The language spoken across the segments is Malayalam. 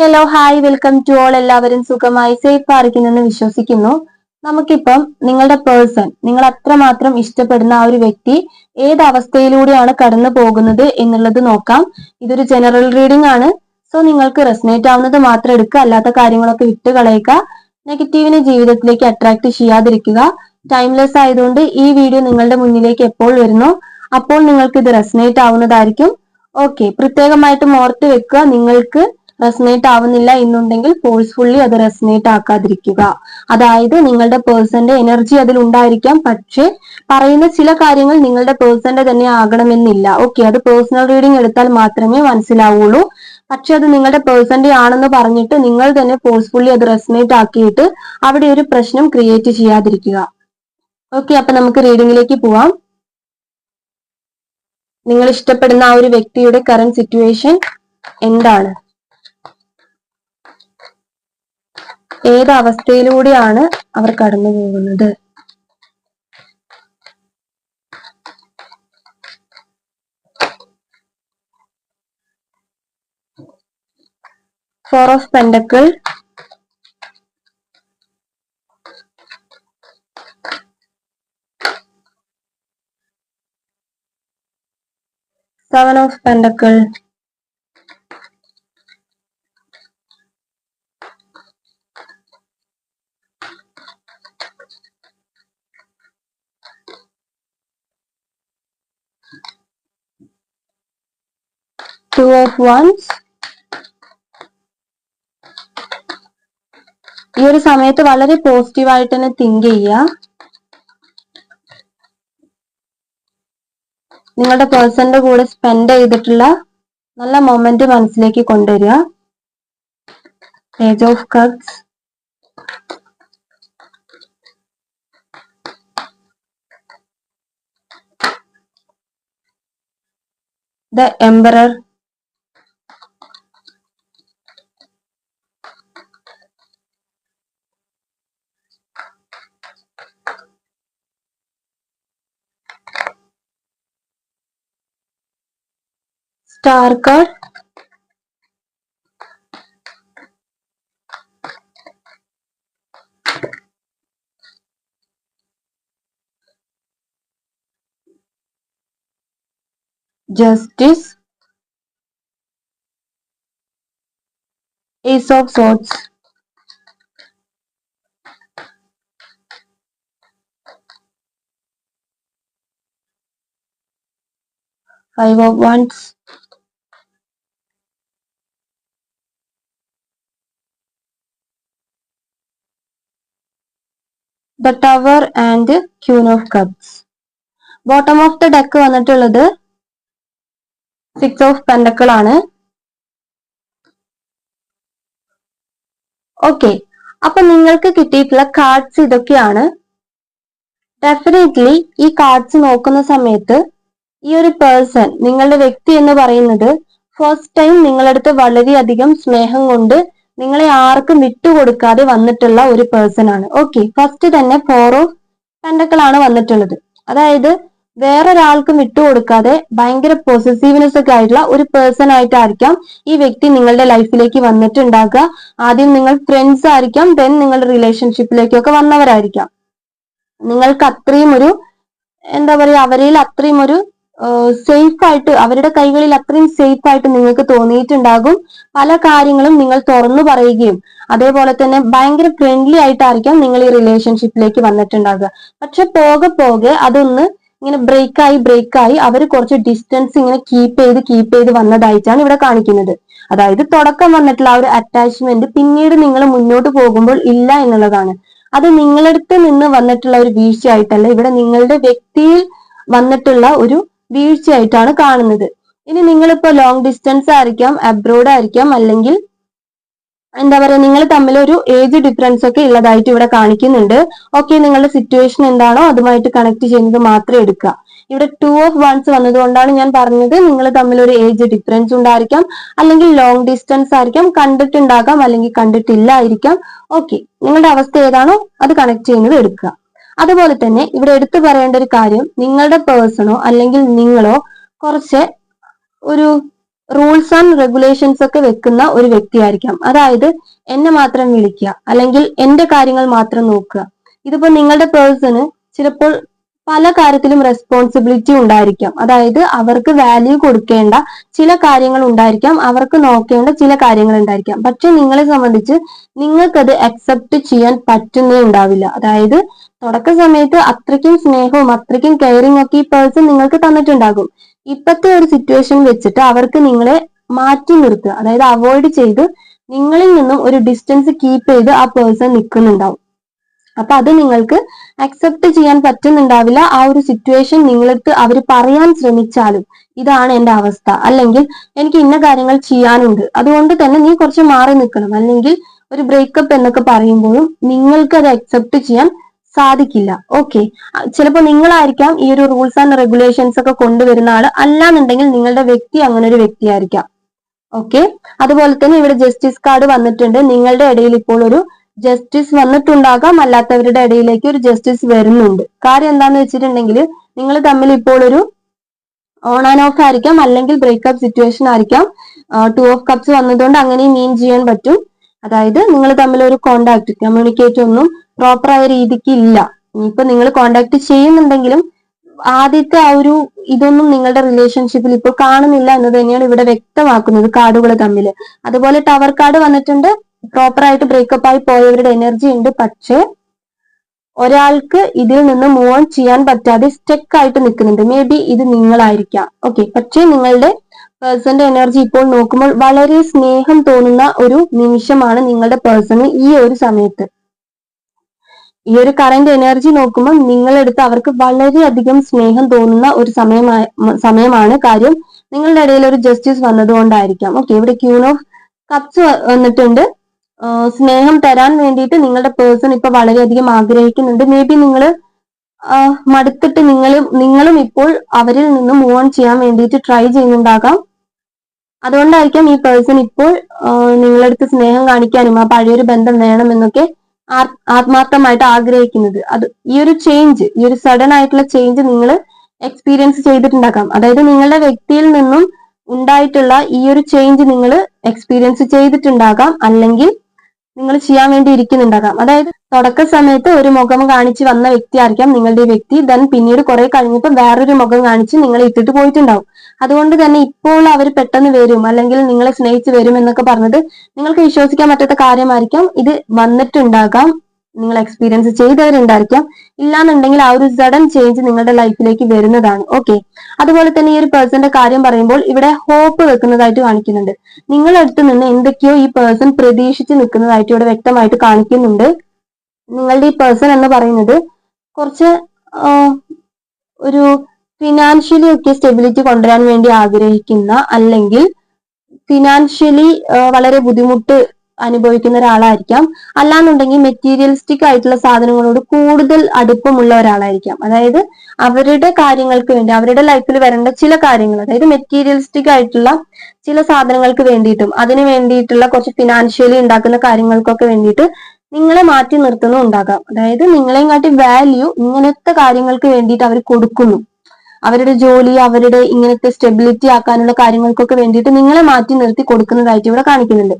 Hello hi welcome to all എല്ലാവരും സുഖമായി സേഫ് ആയിരിക്കുന്നെന്ന് വിശ്വസിക്കുന്നു. നമുക്കിപ്പം നിങ്ങളുടെ പേഴ്സൺ നിങ്ങൾ അത്രമാത്രം ഇഷ്ടപ്പെടുന്ന ആ ഒരു വ്യക്തി ഏത് അവസ്ഥയിലൂടെയാണ് കടന്നു പോകുന്നത് എന്നുള്ളത് നോക്കാം. ഇതൊരു ജനറൽ റീഡിംഗ് ആണ്. സോ നിങ്ങൾക്ക് റെസനേറ്റ് ആവുന്നത് മാത്രം എടുക്കുക അല്ലാത്ത കാര്യങ്ങളൊക്കെ വിട്ട് കളയുക. നെഗറ്റീവിനെ ജീവിതത്തിലേക്ക് അട്രാക്ട് ചെയ്യാതിരിക്കുക. ടൈംലെസ് ആയതുകൊണ്ട് ഈ വീഡിയോ നിങ്ങളുടെ മുന്നിലേക്ക് എപ്പോൾ വരുന്നു? അപ്പോൾ നിങ്ങൾക്ക് ഇത് റെസനേറ്റ് ആവുന്നതായിരിക്കും. ഓക്കെ പ്രത്യേകമായിട്ട് ഓർത്ത് വെക്കുക നിങ്ങൾക്ക് റെസനേറ്റ് ആവുന്നില്ല എന്നുണ്ടെങ്കിൽ ഫോഴ്സ്ഫുള്ളി അത് റെസനേറ്റ് ആക്കാതിരിക്കുക. അതായത് നിങ്ങളുടെ പേഴ്സന്റെ എനർജി അതിൽ ഉണ്ടായിരിക്കാം. പക്ഷേ പറയുന്ന ചില കാര്യങ്ങൾ നിങ്ങളുടെ പേഴ്സന്റെ തന്നെ ആകണമെന്നില്ല. ഓക്കെ അത് പേഴ്സണൽ റീഡിംഗ് എടുത്താൽ മാത്രമേ മനസ്സിലാവുള്ളൂ. പക്ഷെ അത് നിങ്ങളുടെ പേഴ്സന്റെ ആണെന്ന് പറഞ്ഞിട്ട് നിങ്ങൾ തന്നെ ഫോഴ്സ്ഫുള്ളി അത് റെസനേറ്റ് ആക്കിയിട്ട് അവിടെ ഒരു പ്രശ്നം ക്രിയേറ്റ് ചെയ്യാതിരിക്കുക. ഓക്കെ അപ്പൊ നമുക്ക് റീഡിംഗിലേക്ക് പോവാം. നിങ്ങൾ ഇഷ്ടപ്പെടുന്ന ആ ഒരു വ്യക്തിയുടെ കറണ്ട് സിറ്റുവേഷൻ എന്താണ്? ഏത് അവസ്ഥയിലൂടെയാണ് അവർ കടന്നു പോകുന്നത്. Four of pentacle seven of pentacle two of ones ഈ ഒരു സമയത്ത് വളരെ പോസിറ്റീവായിട്ട് തന്നെ തിങ്ക് ചെയ്യുക. നിങ്ങളുടെ പേഴ്സന്റെ കൂടെ സ്പെൻഡ് ചെയ്തിട്ടുള്ള നല്ല മൊമെന്റ് മനസ്സിലേക്ക് കൊണ്ടുവരിക. Page of cups the emperor star cut justice ace of swords five of wands the tower and queen of cups. Bottom of the deck വന്നിട്ടുള്ളത് സിക്സ് ഓഫ് പെൻഡക്കിൾ ആണ്. ഓക്കെ അപ്പൊ നിങ്ങൾക്ക് കിട്ടിയിട്ടുള്ള കാർഡ്സ് ഇതൊക്കെയാണ്. ഡെഫിനറ്റ്ലി ഈ കാർഡ്സ് നോക്കുന്ന സമയത്ത് ഈ ഒരു പേഴ്സൺ നിങ്ങളുടെ വ്യക്തി എന്ന് പറയുന്നത് ഫസ്റ്റ് ടൈം നിങ്ങളടുത്ത് വളരെയധികം സ്നേഹം കൊണ്ട് നിങ്ങളെ ആർക്കും വിട്ടുകൊടുക്കാതെ വന്നിട്ടുള്ള ഒരു പേഴ്സൺ ആണ്. ഓക്കെ ഫസ്റ്റ് തന്നെ ഫോർ ഓഫ് പെൻഡക്കിൾ ആണ് വന്നിട്ടുള്ളത്. അതായത് വേറൊരാൾക്കും വിട്ടുകൊടുക്കാതെ ഭയങ്കര പോസിറ്റീവ്നെസ് ഒക്കെ ആയിട്ടുള്ള ഒരു പേഴ്സൺ ആയിട്ടായിരിക്കാം ഈ വ്യക്തി നിങ്ങളുടെ ലൈഫിലേക്ക് വന്നിട്ടുണ്ടാകുക. ആദ്യം നിങ്ങൾ ഫ്രണ്ട്സ് ആയിരിക്കാം ദെൻ നിങ്ങളുടെ റിലേഷൻഷിപ്പിലേക്കൊക്കെ വന്നവരായിരിക്കാം. നിങ്ങൾക്ക് അത്രയും ഒരു എന്താ പറയാ അവരിൽ അത്രയും ഒരു സേഫ് ആയിട്ട് അവരുടെ കൈകളിൽ അത്രയും സേഫ് ആയിട്ട് നിങ്ങൾക്ക് തോന്നിയിട്ടുണ്ടാകും. പല കാര്യങ്ങളും നിങ്ങൾ തുറന്നു പറയുകയും അതേപോലെ തന്നെ ഭയങ്കര ഫ്രണ്ട്ലി ആയിട്ടായിരിക്കാം നിങ്ങൾ ഈ റിലേഷൻഷിപ്പിലേക്ക് വന്നിട്ടുണ്ടാകുക പക്ഷെ പോകെ പോകെ അതൊന്ന് ഇങ്ങനെ ബ്രേക്കായി ബ്രേക്കായി അവർ കുറച്ച് ഡിസ്റ്റൻസ് ഇങ്ങനെ കീപ്പ് ചെയ്ത് കീപ്പ് ചെയ്ത് വന്നതായിട്ടാണ് ഇവിടെ കാണിക്കുന്നത്. അതായത് തുടക്കം വന്നിട്ടുള്ള ആ ഒരു അറ്റാച്ച്മെന്റ് പിന്നീട് നിങ്ങൾ മുന്നോട്ട് പോകുമ്പോൾ ഇല്ല എന്നുള്ളതാണ്. അത് നിങ്ങളടുത്ത് നിന്ന് വന്നിട്ടുള്ള ഒരു വീഴ്ചയായിട്ടല്ല ഇവിടെ നിങ്ങളുടെ വ്യക്തിയിൽ വന്നിട്ടുള്ള ഒരു വീഴ്ചയായിട്ടാണ് കാണുന്നത്. ഇനി നിങ്ങളിപ്പോ ലോങ് ഡിസ്റ്റൻസ് ആയിരിക്കാം അബ്രോഡ് ആയിരിക്കാം അല്ലെങ്കിൽ എന്താ പറയുക നിങ്ങൾ തമ്മിൽ ഒരു ഏജ് ഡിഫറൻസ് ഒക്കെ ഉള്ളതായിട്ട് ഇവിടെ കാണിക്കുന്നുണ്ട്. ഓക്കെ നിങ്ങളുടെ സിറ്റുവേഷൻ എന്താണോ അതുമായിട്ട് കണക്ട് ചെയ്യുന്നത് മാത്രം എടുക്കുക. ഇവിടെ ടു ഓഫ് വൺസ് വന്നതുകൊണ്ടാണ് ഞാൻ പറഞ്ഞത് നിങ്ങൾ തമ്മിൽ ഒരു ഏജ് ഡിഫറൻസ് ഉണ്ടായിരിക്കാം അല്ലെങ്കിൽ ലോങ് ഡിസ്റ്റൻസ് ആയിരിക്കാം കണ്ടിട്ടുണ്ടാകാം അല്ലെങ്കിൽ കണ്ടിട്ടില്ലായിരിക്കാം. ഓക്കെ നിങ്ങളുടെ അവസ്ഥ ഏതാണോ അത് കണക്ട് ചെയ്യുന്നത് എടുക്കുക. അതുപോലെ തന്നെ ഇവിടെ എടുത്തു പറയേണ്ട ഒരു കാര്യം നിങ്ങളുടെ പേഴ്സണോ അല്ലെങ്കിൽ നിങ്ങളോ കുറച്ച് ഒരു റൂൾസ് ആൻഡ് റെഗുലേഷൻസ് ഒക്കെ വെക്കുന്ന ഒരു വ്യക്തിയായിരിക്കാം. അതായത് എന്നെ മാത്രം വിളിക്കുക അല്ലെങ്കിൽ എന്റെ കാര്യങ്ങൾ മാത്രം നോക്കുക. ഇതിപ്പോ നിങ്ങളുടെ പേഴ്സണ് ചിലപ്പോൾ പല കാര്യത്തിലും റെസ്പോൺസിബിലിറ്റി ഉണ്ടായിരിക്കാം. അതായത് അവർക്ക് വാല്യൂ കൊടുക്കേണ്ട ചില കാര്യങ്ങൾ ഉണ്ടായിരിക്കാം. അവർക്ക് നോക്കേണ്ട ചില കാര്യങ്ങൾ ഉണ്ടായിരിക്കാം. പക്ഷെ നിങ്ങളെ സംബന്ധിച്ച് നിങ്ങൾക്കത് അക്സെപ്റ്റ് ചെയ്യാൻ പറ്റുന്നേ ഉണ്ടാവില്ല. അതായത് തുടക്ക സമയത്ത് അത്രയ്ക്കും സ്നേഹവും അത്രയ്ക്കും കെയറിംഗ് ഒക്കെ ഈ പേഴ്സൺ നിങ്ങൾക്ക് തന്നിട്ടുണ്ടാകും. ഇപ്പത്തെ ഒരു സിറ്റുവേഷൻ വെച്ചിട്ട് അവർക്ക് നിങ്ങളെ മാറ്റി നിർത്തുക. അതായത് അവോയ്ഡ് ചെയ്ത് നിങ്ങളിൽ നിന്നും ഒരു ഡിസ്റ്റൻസ് കീപ്പ് ചെയ്ത് ആ പേഴ്സൺ നിൽക്കുന്നുണ്ടാവും. അപ്പൊ അത് നിങ്ങൾക്ക് അക്സെപ്റ്റ് ചെയ്യാൻ പറ്റുന്നുണ്ടാവില്ല. ആ ഒരു സിറ്റുവേഷൻ നിങ്ങളടുത്ത് അവർ പറയാൻ ശ്രമിച്ചാലും ഇതാണ് എന്റെ അവസ്ഥ. അല്ലെങ്കിൽ എനിക്ക് ഇന്ന കാര്യങ്ങൾ ചെയ്യാനുണ്ട്. അതുകൊണ്ട് തന്നെ നീ കുറച്ച് മാറി നിൽക്കണം. അല്ലെങ്കിൽ ഒരു ബ്രേക്കപ്പ് എന്നൊക്കെ പറയുമ്പോഴും നിങ്ങൾക്ക് അത് അക്സെപ്റ്റ് ചെയ്യാൻ സാധിക്കില്ല. ഓക്കെ ചിലപ്പോൾ നിങ്ങളായിരിക്കാം ഈ ഒരു റൂൾസ് ആൻഡ് റെഗുലേഷൻസ് ഒക്കെ കൊണ്ടുവരുന്ന ആൾ. അല്ലാന്നുണ്ടെങ്കിൽ നിങ്ങളുടെ വ്യക്തി അങ്ങനെ ഒരു വ്യക്തിയായിരിക്കാം. ഓക്കെ അതുപോലെ തന്നെ ഇവിടെ ജസ്റ്റിസ് കാർഡ് വന്നിട്ടുണ്ട്. നിങ്ങളുടെ ഇടയിൽ ഇപ്പോൾ ഒരു ജസ്റ്റിസ് വന്നിട്ടുണ്ടാകാം. അല്ലാത്തവരുടെ ഇടയിലേക്ക് ഒരു ജസ്റ്റിസ് വരുന്നുണ്ട്. കാര്യം എന്താന്ന് വെച്ചിട്ടുണ്ടെങ്കിൽ നിങ്ങൾ തമ്മിൽ ഇപ്പോൾ ഒരു ഓൺ ആൻഡ് ഓഫ് ആയിരിക്കാം. അല്ലെങ്കിൽ ബ്രേക്കപ്പ് സിറ്റുവേഷൻ ആയിരിക്കാം. ടു ഓഫ് കപ്സ് വന്നതുകൊണ്ട് അങ്ങനെ മീൻ ചെയ്യാൻ പറ്റും. അതായത് നിങ്ങൾ തമ്മിൽ ഒരു കോണ്ടാക്ട് കമ്മ്യൂണിക്കേറ്റ് ഒന്നും പ്രോപ്പർ ആയ രീതിക്ക് ഇല്ല. ഇനിയിപ്പോ നിങ്ങൾ കോണ്ടാക്ട് ചെയ്യുന്നുണ്ടെങ്കിലും ആദ്യത്തെ ആ ഒരു ഇതൊന്നും നിങ്ങളുടെ റിലേഷൻഷിപ്പിൽ ഇപ്പോൾ കാണുന്നില്ല എന്ന് തന്നെയാണ് ഇവിടെ വ്യക്തമാക്കുന്നത് കാർഡുകൾ തമ്മിൽ. അതുപോലെ ടവർ കാർഡ് വന്നിട്ടുണ്ട്. പ്രോപ്പർ ആയിട്ട് ബ്രേക്കപ്പ് ആയി പോയവരുടെ എനർജി ഉണ്ട്. പക്ഷേ ഒരാൾക്ക് ഇതിൽ നിന്ന് മൂവ് ഓൺ ചെയ്യാൻ പറ്റാതെ സ്റ്റെക്ക് ആയിട്ട് നിൽക്കുന്നുണ്ട്. മേ ബി ഇത് നിങ്ങളായിരിക്കാം. ഓക്കെ പക്ഷേ നിങ്ങളുടെ പേഴ്സന്റെ എനർജി ഇപ്പോൾ നോക്കുമ്പോൾ വളരെ സ്നേഹം തോന്നുന്ന ഒരു നിമിഷമാണ് നിങ്ങളുടെ പേഴ്സണ് ഈ ഒരു സമയത്ത്. ഈ ഒരു കറന്റ് എനർജി നോക്കുമ്പോൾ നിങ്ങളെടുത്ത് അവർക്ക് വളരെയധികം സ്നേഹം തോന്നുന്ന ഒരു സമയമായ സമയമാണ്. കാര്യം നിങ്ങളുടെ ഇടയിൽ ഒരു ജസ്റ്റിസ് വന്നതുകൊണ്ടായിരിക്കാം. ഓക്കെ ഇവിടെ ക്യൂൺ ഓഫ് കപ്സ് വന്നിട്ടുണ്ട്. സ്നേഹം തരാൻ വേണ്ടിയിട്ട് നിങ്ങളുടെ പേഴ്സൺ ഇപ്പൊ വളരെയധികം ആഗ്രഹിക്കുന്നുണ്ട്. മേ ബി നിങ്ങൾ മടുത്തിട്ട് നിങ്ങൾ നിങ്ങളും ഇപ്പോൾ അവരിൽ നിന്ന് മൂവ് ഓൺ ചെയ്യാൻ വേണ്ടിയിട്ട് ട്രൈ ചെയ്യുന്നുണ്ടാകാം. അതുകൊണ്ടായിരിക്കാം ഈ പേഴ്സൺ ഇപ്പോൾ നിങ്ങളടുത്ത് സ്നേഹം കാണിക്കാനും ആ പഴയൊരു ബന്ധം വേണമെന്നൊക്കെ ആത്മാർത്ഥമായിട്ട് ആഗ്രഹിക്കുന്നത്. അത് ഈ ഒരു ചേഞ്ച് ഈ ഒരു സഡൻ ആയിട്ടുള്ള ചേഞ്ച് നിങ്ങൾ എക്സ്പീരിയൻസ് ചെയ്തിട്ടുണ്ടാക്കാം അതായത് നിങ്ങളുടെ വ്യക്തിയിൽ നിന്നും ഉണ്ടായിട്ടുള്ള ഈ ഒരു ചേഞ്ച് നിങ്ങൾ എക്സ്പീരിയൻസ് ചെയ്തിട്ടുണ്ടാകാം. അല്ലെങ്കിൽ നിങ്ങൾ ചെയ്യാൻ വേണ്ടി ഇരിക്കുന്നുണ്ടാകാം. അതായത് തുടക്ക സമയത്ത് ഒരു മുഖം കാണിച്ച് വന്ന വ്യക്തി ആയിരിക്കാം നിങ്ങളുടെ വ്യക്തി. ദൻ പിന്നീട് കുറെ കഴിഞ്ഞപ്പോൾ വേറൊരു മുഖം കാണിച്ച് നിങ്ങൾ ഇട്ടിട്ട് പോയിട്ടുണ്ടാവും. അതുകൊണ്ട് തന്നെ ഇപ്പോൾ അവർ പെട്ടെന്ന് വരും അല്ലെങ്കിൽ നിങ്ങളെ സ്നേഹിച്ച് വരും എന്നൊക്കെ പറഞ്ഞത് നിങ്ങൾക്ക് വിശ്വസിക്കാൻ പറ്റാത്ത കാര്യമായിരിക്കാം. ഇത് വന്നിട്ടുണ്ടാകാം. നിങ്ങൾ എക്സ്പീരിയൻസ് ചെയ്തവരുണ്ടായിരിക്കാം. ഇല്ലാന്നുണ്ടെങ്കിൽ ആ ഒരു സഡൻ ചേഞ്ച് നിങ്ങളുടെ ലൈഫിലേക്ക് വരുന്നതാണ്. ഓക്കെ അതുപോലെ തന്നെ ഈ ഒരു പേഴ്സന്റെ കാര്യം പറയുമ്പോൾ ഇവിടെ ഹോപ്പ് വെക്കുന്നതായിട്ട് കാണിക്കുന്നുണ്ട്. നിങ്ങളടുത്ത് നിന്ന് എന്തൊക്കെയോ ഈ പേഴ്സൺ പ്രതീക്ഷിച്ച് നിൽക്കുന്നതായിട്ട് ഇവിടെ വ്യക്തമായിട്ട് കാണിക്കുന്നുണ്ട്. നിങ്ങളുടെ ഈ പേഴ്സൺ എന്ന് പറയുന്നത് കുറച്ച് ഒരു ഫിനാൻഷ്യലി ഒക്കെ സ്റ്റെബിലിറ്റി കൊണ്ടുവരാൻ വേണ്ടി ആഗ്രഹിക്കുന്ന അല്ലെങ്കിൽ ഫിനാൻഷ്യലി വളരെ ബുദ്ധിമുട്ട് അനുഭവിക്കുന്ന ഒരാളായിരിക്കാം. അല്ലാന്നുണ്ടെങ്കിൽ മെറ്റീരിയലിസ്റ്റിക് ആയിട്ടുള്ള സാധനങ്ങളോട് കൂടുതൽ അടുപ്പമുള്ള ഒരാളായിരിക്കാം. അതായത് അവരുടെ കാര്യങ്ങൾക്ക് വേണ്ടി അവരുടെ ലൈഫിൽ വരേണ്ട ചില കാര്യങ്ങൾ അതായത് മെറ്റീരിയലിസ്റ്റിക് ആയിട്ടുള്ള ചില സാധനങ്ങൾക്ക് വേണ്ടിയിട്ടും അതിന് വേണ്ടിയിട്ടുള്ള കുറച്ച് ഫിനാൻഷ്യലി ഉണ്ടാക്കുന്ന കാര്യങ്ങൾക്കൊക്കെ വേണ്ടിയിട്ട് നിങ്ങളെ മാറ്റി നിർത്തുന്നു ഉണ്ടാകാം. അതായത് നിങ്ങളെയും കാട്ടി വാല്യൂ ഇങ്ങനത്തെ കാര്യങ്ങൾക്ക് വേണ്ടിയിട്ട് അവർ കൊടുക്കുന്നു. അവരുടെ ജോലി അവരുടെ ഇങ്ങനത്തെ സ്റ്റെബിലിറ്റി ആക്കാനുള്ള കാര്യങ്ങൾക്കൊക്കെ വേണ്ടിയിട്ട് നിങ്ങളെ മാറ്റി നിർത്തി കൊടുക്കുന്നതായിട്ട് ഇവിടെ കാണിക്കുന്നുണ്ട്.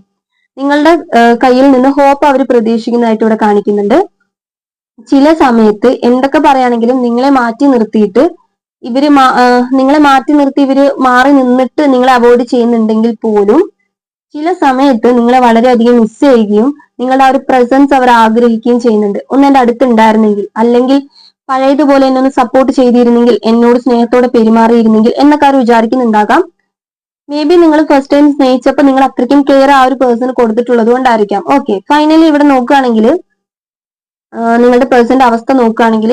നിങ്ങളുടെ കയ്യിൽ നിന്ന് ഹോപ്പ് അവർ പ്രതീക്ഷിക്കുന്നതായിട്ട് ഇവിടെ കാണിക്കുന്നുണ്ട്. ചില സമയത്ത് എന്തൊക്കെ പറയുകയാണെങ്കിലും നിങ്ങളെ മാറ്റി നിർത്തിയിട്ട് ഇവർ നിങ്ങളെ മാറ്റി നിർത്തി ഇവർ മാറി നിന്നിട്ട് നിങ്ങളെ അവോയ്ഡ് ചെയ്യുന്നുണ്ടെങ്കിൽ പോലും ചില സമയത്ത് നിങ്ങളെ വളരെയധികം മിസ് ചെയ്യുകയും നിങ്ങളുടെ ആ ഒരു പ്രസൻസ് അവർ ആഗ്രഹിക്കുകയും ചെയ്യുന്നുണ്ട്. ഒന്ന് എന്റെ അടുത്തുണ്ടായിരുന്നെങ്കിൽ അല്ലെങ്കിൽ പഴയതുപോലെ എന്നെ ഒന്ന് സപ്പോർട്ട് ചെയ്തിരുന്നെങ്കിൽ എന്നോട് സ്നേഹത്തോടെ പെരുമാറിയിരുന്നെങ്കിൽ എന്നൊക്കെ അവർ വിചാരിക്കുന്നുണ്ടാകാം. മേ ബി നിങ്ങൾ ഫസ്റ്റ് ടൈം സ്നേഹിച്ചപ്പോൾ നിങ്ങൾ അത്രയ്ക്കും കെയർ ആ ഒരു പേഴ്സൺ കൊടുത്തിട്ടുള്ളത് കൊണ്ടായിരിക്കാം. ഓക്കെ ഫൈനലി ഇവിടെ നോക്കുകയാണെങ്കിൽ നിങ്ങളുടെ പേഴ്സന്റെ അവസ്ഥ നോക്കുകയാണെങ്കിൽ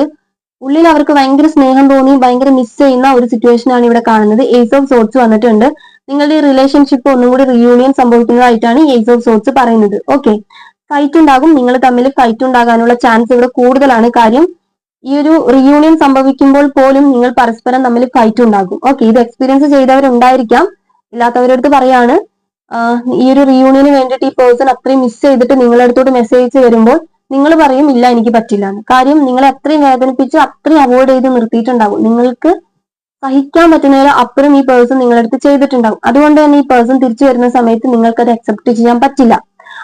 ഉള്ളിൽ അവർക്ക് ഭയങ്കര സ്നേഹം തോന്നി ഭയങ്കര മിസ് ചെയ്യുന്ന ഒരു സിറ്റുവേഷൻ ആണ് ഇവിടെ കാണുന്നത്. ഏസ് ഓഫ് സോട്സ് വന്നിട്ടുണ്ട്. നിങ്ങളുടെ ഈ റിലേഷൻഷിപ്പ് ഒന്നും കൂടി റിയൂണിയൻ സംഭവിക്കുന്നതായിട്ടാണ് ഏസ് ഓഫ് സോട്സ് പറയുന്നത്. ഓക്കെ ഫൈറ്റ് ഉണ്ടാകും. നിങ്ങൾ തമ്മിൽ ഫൈറ്റ് ഉണ്ടാകാനുള്ള ചാൻസ് ഇവിടെ കൂടുതലാണ്. കാര്യം ഈ ഒരു റിയൂണിയൻ സംഭവിക്കുമ്പോൾ പോലും നിങ്ങൾ പരസ്പരം തമ്മിൽ ഫൈറ്റ് ഉണ്ടാകും. ഓക്കെ ഇത് എക്സ്പീരിയൻസ് ചെയ്തവരുണ്ടായിരിക്കാം. ഇല്ലാത്തവരടുത്ത് പറയാണ് ഈ ഒരു റിയൂണിയന് വേണ്ടിയിട്ട് ഈ പേഴ്സൺ അത്രയും മിസ് ചെയ്തിട്ട് നിങ്ങളുടെ അടുത്തോട്ട് മെസ്സേജ് വരുമ്പോൾ നിങ്ങൾ പറയും ഇല്ല എനിക്ക് പറ്റില്ല എന്ന് കാര്യം നിങ്ങളെ അത്രയും വേദനിപ്പിച്ച് അത്രയും അവോയ്ഡ് ചെയ്ത് നിർത്തിയിട്ടുണ്ടാകും നിങ്ങൾക്ക് സഹിക്കാൻ പറ്റുന്നതിന് അപ്പുറം ഈ പേഴ്സൺ നിങ്ങളുടെ അടുത്ത് ചെയ്തിട്ടുണ്ടാവും. അതുകൊണ്ട് തന്നെ ഈ പേഴ്സൺ തിരിച്ചു വരുന്ന സമയത്ത് നിങ്ങൾക്ക് അത് അക്സെപ്റ്റ് ചെയ്യാൻ പറ്റില്ല.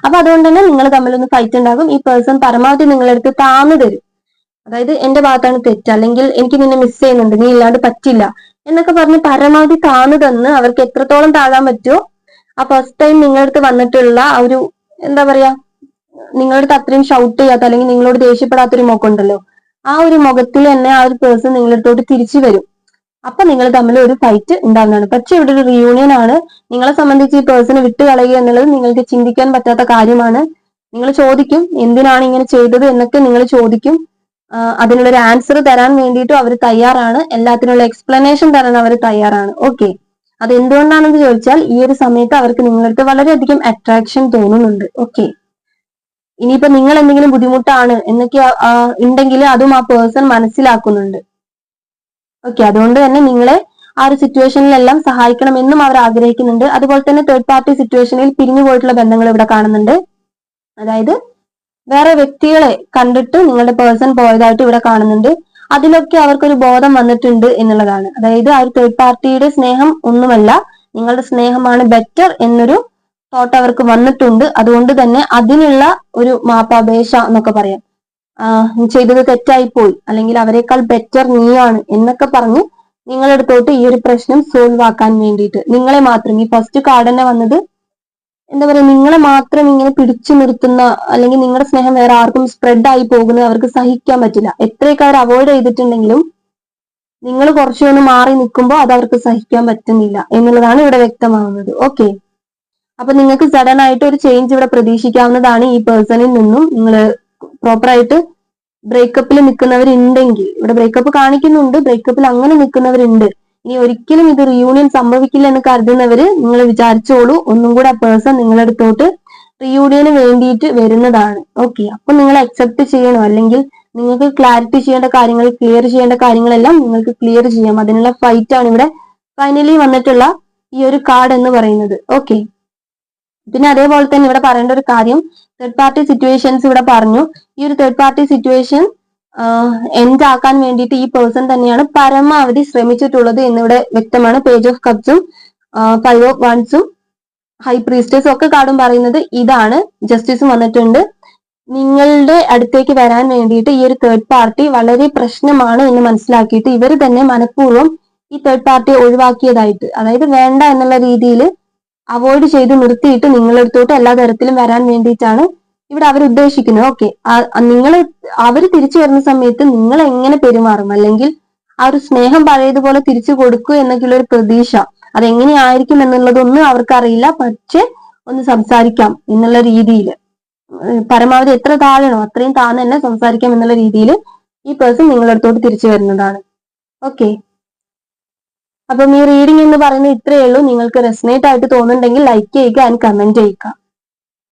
അപ്പൊ അതുകൊണ്ട് തന്നെ നിങ്ങൾ തമ്മിലൊന്ന് ഫൈറ്റ് ഉണ്ടാകും. ഈ പേഴ്സൺ പരമാവധി നിങ്ങളുടെ അടുത്ത് താന്നു തരും. അതായത് എന്റെ ഭാഗത്താണ് തെറ്റ്. അല്ലെങ്കിൽ എനിക്ക് നിന്നെ മിസ് ചെയ്യുന്നുണ്ട്. നീ ഇല്ലാണ്ട് പറ്റില്ല. എന്നൊക്കെ പറഞ്ഞ് പരമാവധി താന്നു തന്ന് അവർക്ക് എത്രത്തോളം താഴാൻ പറ്റുമോ ആ ഫസ്റ്റ് ടൈം നിങ്ങളടുത്ത് വന്നിട്ടുള്ള ആ ഒരു എന്താ പറയാ നിങ്ങളുടെ അടുത്ത് അത്രയും ഷൗട്ട് ചെയ്യാത്ത അല്ലെങ്കിൽ നിങ്ങളോട് ദേഷ്യപ്പെടാത്തൊരു മുഖം ഉണ്ടല്ലോ ആ ഒരു മുഖത്തിൽ തന്നെ ആ ഒരു പേഴ്സൺ നിങ്ങളടുത്തോട്ട് തിരിച്ചു വരും. അപ്പൊ നിങ്ങൾ തമ്മിൽ ഒരു ഫൈറ്റ് ഉണ്ടാകുന്നതാണ് പക്ഷെ ഇവിടെ ഒരു റിയൂണിയൻ ആണ്. നിങ്ങളെ സംബന്ധിച്ച് ഈ പേഴ്സണെ വിട്ടു കളയുക എന്നുള്ളത് നിങ്ങൾക്ക് ചിന്തിക്കാൻ പറ്റാത്ത കാര്യമാണ്. നിങ്ങൾ ചോദിക്കും എന്തിനാണ് ഇങ്ങനെ ചെയ്തത് എന്നൊക്കെ നിങ്ങൾ ചോദിക്കും. അതിനുള്ളൊരു ആൻസർ തരാൻ വേണ്ടിയിട്ടും അവർ തയ്യാറാണ്. എല്ലാത്തിനുള്ള എക്സ്പ്ലനേഷൻ തരാൻ അവർ തയ്യാറാണ്. ഓക്കെ അത് എന്തുകൊണ്ടാണെന്ന് ചോദിച്ചാൽ ഈ ഒരു സമയത്ത് അവർക്ക് നിങ്ങളടുത്ത് വളരെയധികം അട്രാക്ഷൻ തോന്നുന്നുണ്ട്. ഓക്കെ ഇനിയിപ്പോ നിങ്ങൾ എന്തെങ്കിലും ബുദ്ധിമുട്ടാണ് എന്നൊക്കെ ഉണ്ടെങ്കിൽ അതും ആ പേഴ്സൺ മനസ്സിലാക്കുന്നുണ്ട്. ഓക്കെ അതുകൊണ്ട് തന്നെ നിങ്ങളെ ആ ഒരു സിറ്റുവേഷനിലെല്ലാം സഹായിക്കണമെന്നും അവർ ആഗ്രഹിക്കുന്നുണ്ട്. അതുപോലെ തന്നെ തേർഡ് പാർട്ടി സിറ്റുവേഷനിൽ പിരിഞ്ഞു പോയിട്ടുള്ള ബന്ധങ്ങൾ ഇവിടെ കാണുന്നുണ്ട്. അതായത് വേറെ വ്യക്തികളെ കണ്ടിട്ട് നിങ്ങളുടെ പേഴ്സൺ പോയതായിട്ട് ഇവിടെ കാണുന്നുണ്ട്. അതിലൊക്കെ അവർക്കൊരു ബോധം വന്നിട്ടുണ്ട് എന്നുള്ളതാണ്. അതായത് ആ ഒരു തേർഡ് പാർട്ടിയുടെ സ്നേഹം ഒന്നുമല്ല നിങ്ങളുടെ സ്നേഹമാണ് ബെറ്റർ എന്നൊരു തോട്ട് അവർക്ക് വന്നിട്ടുണ്ട്. അതുകൊണ്ട് തന്നെ അതിനുള്ള ഒരു മാപ്പാപേക്ഷ എന്നൊക്കെ പറയാം. ചെയ്തത് തെറ്റായി പോയി അല്ലെങ്കിൽ അവരെക്കാൾ ബെറ്റർ നീയാണ് എന്നൊക്കെ പറഞ്ഞ് നിങ്ങളെടുത്തോട്ട് ഈ ഒരു പ്രശ്നം സോൾവ് ആക്കാൻ വേണ്ടിയിട്ട്. നിങ്ങളെ മാത്രം. ഈ ഫസ്റ്റ് കാർഡ് തന്നെ വന്നത് എന്താ പറയാ നിങ്ങളെ മാത്രം ഇങ്ങനെ പിടിച്ചു നിർത്തുന്ന അല്ലെങ്കിൽ നിങ്ങളുടെ സ്നേഹം വേറെ ആർക്കും സ്പ്രെഡ് ആയി പോകുന്നത് അവർക്ക് സഹിക്കാൻ പറ്റില്ല. എത്രയൊക്കെ അവർ അവോയ്ഡ് ചെയ്തിട്ടുണ്ടെങ്കിലും നിങ്ങൾ കുറച്ചൊന്ന് മാറി നിൽക്കുമ്പോൾ അത് അവർക്ക് സഹിക്കാൻ പറ്റുന്നില്ല എന്നുള്ളതാണ് ഇവിടെ വ്യക്തമാവുന്നത് ഓക്കെ അപ്പൊ നിങ്ങൾക്ക് സഡൻ ആയിട്ട് ഒരു ചേഞ്ച് ഇവിടെ പ്രതീക്ഷിക്കാവുന്നതാണ് ഈ പേഴ്സണിൽ നിന്നും. നിങ്ങൾ പ്രോപ്പറായിട്ട് ബ്രേക്കപ്പിൽ നിൽക്കുന്നവരുണ്ടെങ്കിൽ ഇവിടെ ബ്രേക്കപ്പ് കാണിക്കുന്നുണ്ട് ബ്രേക്കപ്പിൽ അങ്ങനെ നിൽക്കുന്നവരുണ്ട്. ഇനി ഒരിക്കലും ഇത് റിയൂണിയൻ സംഭവിക്കില്ല എന്ന് കരുതുന്നവര് നിങ്ങൾ വിചാരിച്ചോളൂ. ഒന്നും കൂടെ ആ പേഴ്സൺ നിങ്ങളുടെ അടുത്തോട്ട് റിയൂണിയന് വേണ്ടിയിട്ട് വരുന്നതാണ്. ഓക്കെ അപ്പൊ നിങ്ങൾ അക്സെപ്റ്റ് ചെയ്യണോ? അല്ലെങ്കിൽ നിങ്ങൾക്ക് ക്ലാരിറ്റി ചെയ്യേണ്ട കാര്യങ്ങൾ ക്ലിയർ ചെയ്യേണ്ട കാര്യങ്ങളെല്ലാം നിങ്ങൾക്ക് ക്ലിയർ ചെയ്യാം. അതിനുള്ള ഫൈറ്റ് ആണ് ഇവിടെ ഫൈനലി വന്നിട്ടുള്ള ഈ ഒരു കാർഡ് എന്ന് പറയുന്നത്. ഓക്കെ പിന്നെ അതേപോലെ തന്നെ ഇവിടെ പറയേണ്ട ഒരു കാര്യം തേർഡ് പാർട്ടി സിറ്റുവേഷൻസ് ഇവിടെ പറഞ്ഞു. ഈ ഒരു തേർഡ് പാർട്ടി സിറ്റുവേഷൻ എൻഡ് ആക്കാൻ വേണ്ടിയിട്ട് ഈ പേഴ്സൺ തന്നെയാണ് പരമാവധി ശ്രമിച്ചിട്ടുള്ളത് എന്നിവിടെ വ്യക്തമാണ്. പേജ് ഓഫ് കപ്സും ഫൈവ് ഓഫ് വൺസും ഹൈ പ്രീസ്റ്റേഴ്സും ഒക്കെ കാർഡും പറയുന്നത് ഇതാണ്. ജസ്റ്റിസും വന്നിട്ടുണ്ട്. നിങ്ങളുടെ അടുത്തേക്ക് വരാൻ വേണ്ടിയിട്ട് ഈ ഒരു തേർഡ് പാർട്ടി വളരെ പ്രശ്നമാണ് എന്ന് മനസ്സിലാക്കിയിട്ട് ഇവർ തന്നെ മനഃപൂർവം ഈ തേർഡ് പാർട്ടിയെ ഒഴിവാക്കിയതായിട്ട് അതായത് വേണ്ട എന്നുള്ള രീതിയിൽ അവോയ്ഡ് ചെയ്ത് നിർത്തിയിട്ട് നിങ്ങളെടുത്തോട്ട് എല്ലാ തരത്തിലും വരാൻ വേണ്ടിയിട്ടാണ് ഇവിടെ അവർ ഉദ്ദേശിക്കുന്നത് ഓക്കെ നിങ്ങൾ അവർ തിരിച്ചു വരുന്ന സമയത്ത് നിങ്ങൾ എങ്ങനെ പെരുമാറും? അല്ലെങ്കിൽ ആ ഒരു സ്നേഹം പഴയതുപോലെ തിരിച്ചു കൊടുക്കൂ എന്നൊക്കെയുള്ള ഒരു പ്രതീക്ഷ. അതെങ്ങനെയായിരിക്കും എന്നുള്ളതൊന്നും അവർക്കറിയില്ല. പക്ഷെ ഒന്ന് സംസാരിക്കാം എന്നുള്ള രീതിയിൽ പരമാവധി എത്ര താഴണോ അത്രയും താഴ്ന്ന് തന്നെ സംസാരിക്കാം എന്നുള്ള രീതിയിൽ ഈ പേഴ്സൺ നിങ്ങളടുത്തോട്ട് തിരിച്ചു വരുന്നതാണ്. ഓക്കെ അപ്പം ഈ റീഡിംഗ് എന്ന് പറയുന്നത് ഇത്രയേ ഉള്ളൂ. നിങ്ങൾക്ക് റെസനേറ്റ് ആയിട്ട് തോന്നുന്നുണ്ടെങ്കിൽ ലൈക്ക് ചെയ്യുക ആൻഡ് കമന്റ് ചെയ്യുക.